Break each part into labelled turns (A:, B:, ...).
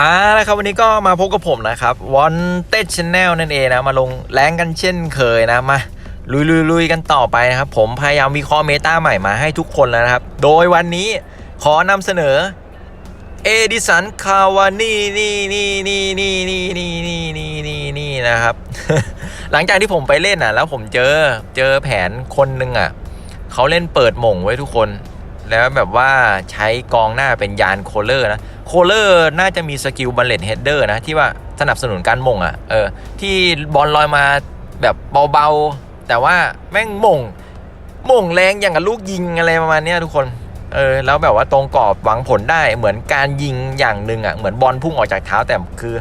A: อ่าแล้วครับวันนี้ก็มาพบกับผมนะครับวอนเต้ชแนลนั่นเองนะมาลงแรงกันเช่นเคยนะมาลุยลุยลุยกันต่อไปนะครับผมพยายามวิเคราะห์เมตาใหม่มาให้ทุกคนแล้วนะครับ โดยวันนี้ขอนำเสนอเอดิสันคาวานี่นี่นี่นี่นี่นี่นี่นี่นี่นี่นี่นะครับ หลังจากที่ผมไปเล่นอะ แล้วผมเจอเจอแผนคนหนึ่งอะเขาเล่นเปิดหม่งไว้ทุกคน แล้วแบบว่าใช้กองหน้าเป็นยานโคลเลอร์นะ โคเลอร์น่าจะมีสกิลบัลเลตเฮดเดอร์นะ ที่ว่าสนับสนุนการมงอะ่ะเออที่บอลลอยมาแบบเบาๆ แต่ว่าแม่งมงมงแรงอย่างกับลูกยิงอะไรประมาณนี้ทุกคนเออแล้วแบบว่าตรงกรอบหวังผลได้เหมือนการยิงอย่างหนึ่งอะ่ะเหมือนบอลพุ่งออกจากเท้าแต่คือ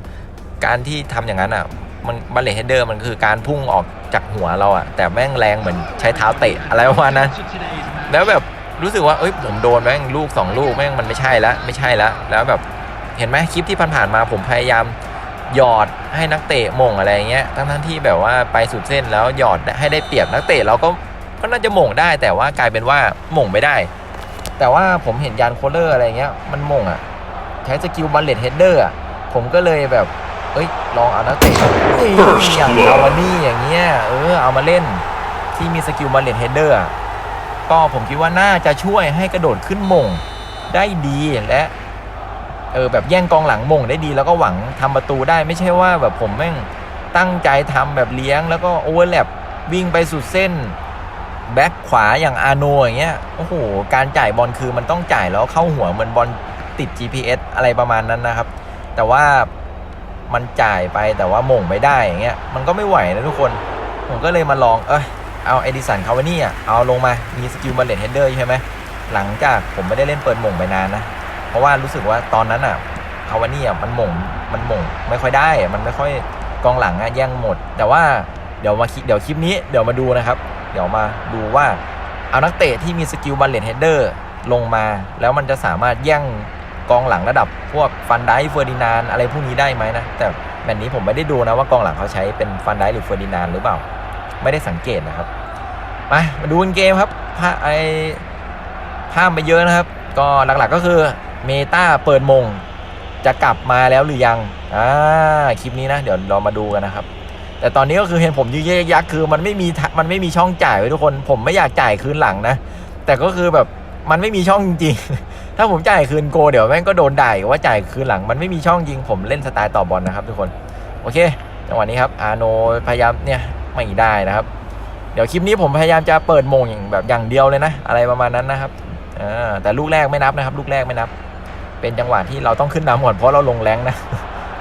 A: การที่ทำอย่างนั้นอะ่ะมันบัลเลตเฮดเดอร์มันคือการพุ่งออกจากหัวเราอะ่ะแต่แม่งแรงเหมือนใช้เท้าเตะอะไรประมาณนั้นแล้วแบบ รู้สึกว่าเอ้ยผมโดนแม่งลูกสองลูกแม่งมันไม่ใช่แล้วไม่ใช่แล้วแล้วแบบเห็นไหมคลิปที่ผ่านๆมาผมพยายามหยอดให้นักเตะมงอะไรเงี้ยทั้งทั้งๆที่แบบว่าไปสุดเส้นแล้วหยอดให้ได้เปรียบนักเตะเราก็ก็น่าจะมงได้แต่ว่ากลายเป็นว่ามงไม่ได้ แต่ว่าผมเห็นยานโคเลอร์อะไรเงี้ยมันมงอะใช้สกิลบัลเลตเฮดเดอร์ผมก็เลยแบบเอ้ยลองเอานักเตะเฮ้ยอย่างเอามานี่อย่างเงี้ยเออเอามาเล่นที่มีสกิลบัลเลตเฮดเดอร์ ก็ผมคิดว่าน่าจะช่วยให้กระโดดขึ้นมงได้ดีและเออแบบแย่งกองหลังมงได้ดีแล้วก็หวังทำประตูได้ไม่ใช่ว่าแบบผมแม่งตั้งใจทำแบบเลี้ยง แล้วก็โอเวอร์แลปวิ่งไปสุดเส้นแบ็คขวาอย่างอาโนอย่างเงี้ยโอ้โหการจ่ายบอลคือมันต้องจ่ายแล้วเข้าหัวเหมือนบอลติด GPS อะไรประมาณนั้นนะครับ แต่ว่ามันจ่ายไปแต่ว่าม่งไม่ได้อย่างเงี้ยมันก็ไม่ไหวนะทุกคน ผมก็เลยมาลองเอ้ย เอาเอดิสันคาวานี่อะเอาลงมา มีสกิลบัลเลตเฮดเดอร์ใช่ไหมหลังจากผมไม่ได้เล่นเปิดหม่งไปนานนะ เพราะว่ารู้สึกว่าตอนนั้นอะคาวานี่อะมันหม่งมันหม่งไม่ค่อยได้มันไม่ค่อยกองหลังอะแย่งหมด แต่ว่าเดี๋ยวมาคิดเดี๋ยวคลิปนี้เดี๋ยวมาดูนะครับ เดี๋ยวมาดูว่าเอานักเตะที่มีสกิลบัลเลตเฮดเดอร์ลงมา แล้วมันจะสามารถแย่งกองหลังระดับพวกฟันไดเฟอร์ดินานอะไรพวกนี้ได้ไหมนะ แต่แมตช์นี้ผมไม่ได้ดูนะว่ากองหลังเขาใช้เป็นฟันไดหรือเฟอร์ดินานหรือเปล่า ไม่ได้สังเกตนะครับ มามาดูกันเกมครับพาไอภาพไปเยอะนะครับ ก็หลักๆก็คือเมตาเปิดมง จะกลับมาแล้วหรือยังอ่าคลิปนี้นะ เดี๋ยวเรามาดูกันนะครับ แต่ตอนนี้ก็คือเห็นผมยืดยักษ์คือมันไม่มีมันไม่มีช่องจ่ายไว้ทุกคน ผมไม่อยากจ่ายคืนหลังนะ แต่ก็คือแบบมันไม่มีช่องจริงๆถ้าผมจ่ายคืนโก เดี๋ยวแม่งก็โดนด่าว่าจ่ายคืนหลังมันไม่มีช่องจริงผมเล่นสไตล์ต่อบอลนะครับทุกคน โอเคจังหวะนี้ครับอาโนพยายามเนี่ยไม่ได้นะครับ ดี๋ยวคลิปนี้ผมพยายามจะเปิดโมงอย่างแบบอย่างเดียวเลยนะ อะไรประมาณนั้นนะครับแต่ลูกแรกไม่นับนะครับ ลูกแรกไม่นับ เป็นจังหวะที่เราต้องขึ้นนำก่อนเพราะเราลงแรงนะ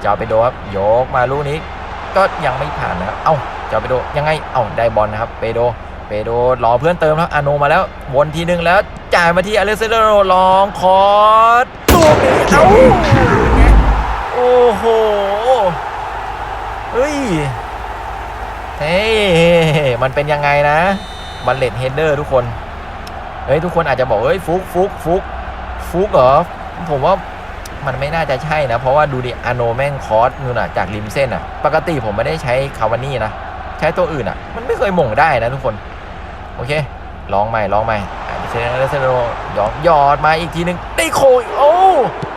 A: จะเอาไปโดครับโยกมาลูกนี้ ก็ยังไม่ผ่านนะครับเอ้าจะเอาไปโดยังไงเอ้าได้บอลนะครับเปโดเปโดรอเพื่อนเติมครับอาโนมาแล้ววนทีนึงแล้วจ่ายมาที่อเลสเซโรลองคอร์สตูมนี้เอ้าโอ้โหเฮ้ย มันเป็นยังไงนะบัลเลตเฮดเดอร์ทุกคนเฮ้ยทุกคนอาจจะบอกเฮ้ยฟุกฟุกฟุกฟุกเหรอผมว่ามันไม่น่าจะใช่นะ เพราะว่าดูดิอโนแม่งคอร์สนู่นน่ะจากริมเส้นอะ ปกติผมไม่ได้ใช้คาวานี่นะ ใช้ตัวอื่นอะ มันไม่เคยหม่งได้นะทุกคน โอเค ลองใหม่ ลองใหม่เซนเซโรยอดยอดมาอีกทีนึง ได้โคยโอ้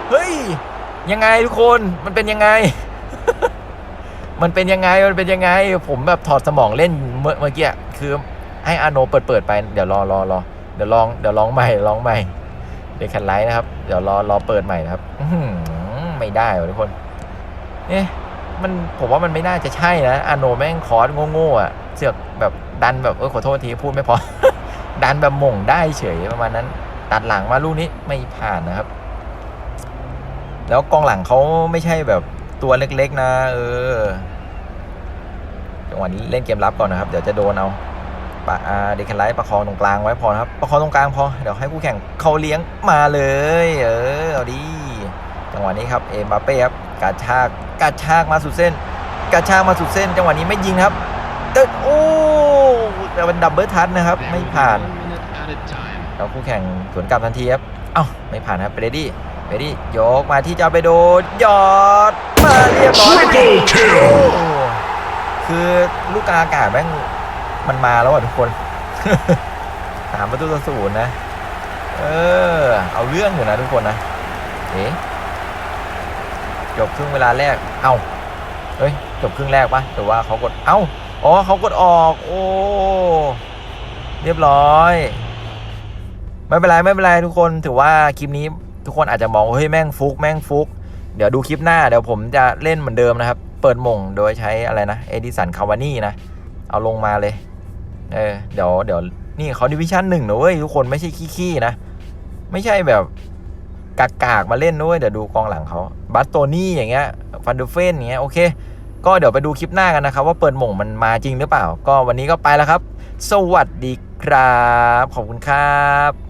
A: เฮ้ย ยังไงทุกคน มันเป็นยังไง มันเป็นยังไงมันเป็นยังไง ผมแบบถอดสมองเล่นเมื่อเมื่อกี้คือให้อาโนเปิดเปิดไปเดี๋ยวรอรอรอเดี๋ยวลองเดี๋ยวลองใหม่ลองใหม่เดี๋ยวแคนไลท์นะครับ เดี๋ยวรอรอเปิดใหม่นะครับอืไม่ได้ทุกคนเอ๊ะมันผมว่ามันไม่น่าจะใช่นะอาโนแม่งคอร์สโง่ๆอะเสือกแบบดันแบบเออขอโทษทีพูดไม่พอ ดันแบบหม่งได้เฉยประมาณนั้น ตัดหลังมาลูกนี้ไม่ผ่านนะครับ แล้วกองหลังเขาไม่ใช่แบบตัวเล็กๆนะ เออ จังหวะนี้เล่นเกมรับก่อนนะครับ เดี๋ยวจะโดนเอาปะอาเดคไลท์ประคองตรงกลางไว้พอครับประคองตรงกลางพอเดี๋ยวให้คู่แข่งเขาเลี้ยงมาเลย เออเอาดีจังหวะนี้ครับเอ็มบัปเป้ครับกระชากกระชากมาสุดเส้นกระชากมาสุดเส้น จังหวะนี้ไม่ยิงครับเอ้ยโอ้แต่เป็นดับเบิลทัชนะครับ ไม่ผ่านแล้วคู่แข่งสวนกลับทันทีครับเอ้าไม่ผ่านครับเบรดี้เบรดี้โยกมาที่จะเอาไปโดนยอดมาเรียบร้อย
B: Triple kill
A: โอ้ คือลูกกลางอากาศแม่งมันมาแล้วอะทุกคนสามประตูต่อศูนย์นะ เออ เอาเรื่องอยู่นะทุกคนนะเอ๊จบครึ่งเวลาแรก เอ้าเฮ้ย จบครึ่งแรกปะหรือว่าเขากด เอ้า อ๋อเขากดออก โอ้ เรียบร้อย ไม่เป็นไรไม่เป็นไรทุกคน ถือว่าคลิปนี้ทุกคนอาจจะมองเฮ้ยแม่งฟุกแม่งฟุก เดี๋ยวดูคลิปหน้าเดี๋ยวผมจะเล่นเหมือนเดิมนะครับ เปิดหม่งโดยใช้อะไรนะเอดิสันคาวานี่นะ เอาลงมาเลย เออเดี๋ยวเดี๋ยวนี่เขาดิวิชั่นหนึ่งนะเว้ยทุกคนไม่ใช่ขี้ๆนะ ไม่ใช่แบบกากๆมาเล่นด้วยเดี๋ยวดูกองหลังเขาบัตโตนี่อย่างเงี้ยฟันดอร์เฟนอย่างเงี้ยโอเค ก็เดี๋ยวไปดูคลิปหน้ากันนะครับ ว่าเปิดหม่งมันมาจริงหรือเปล่า ก็วันนี้ก็ไปแล้วครับ สวัสดีครับ ขอบคุณครับ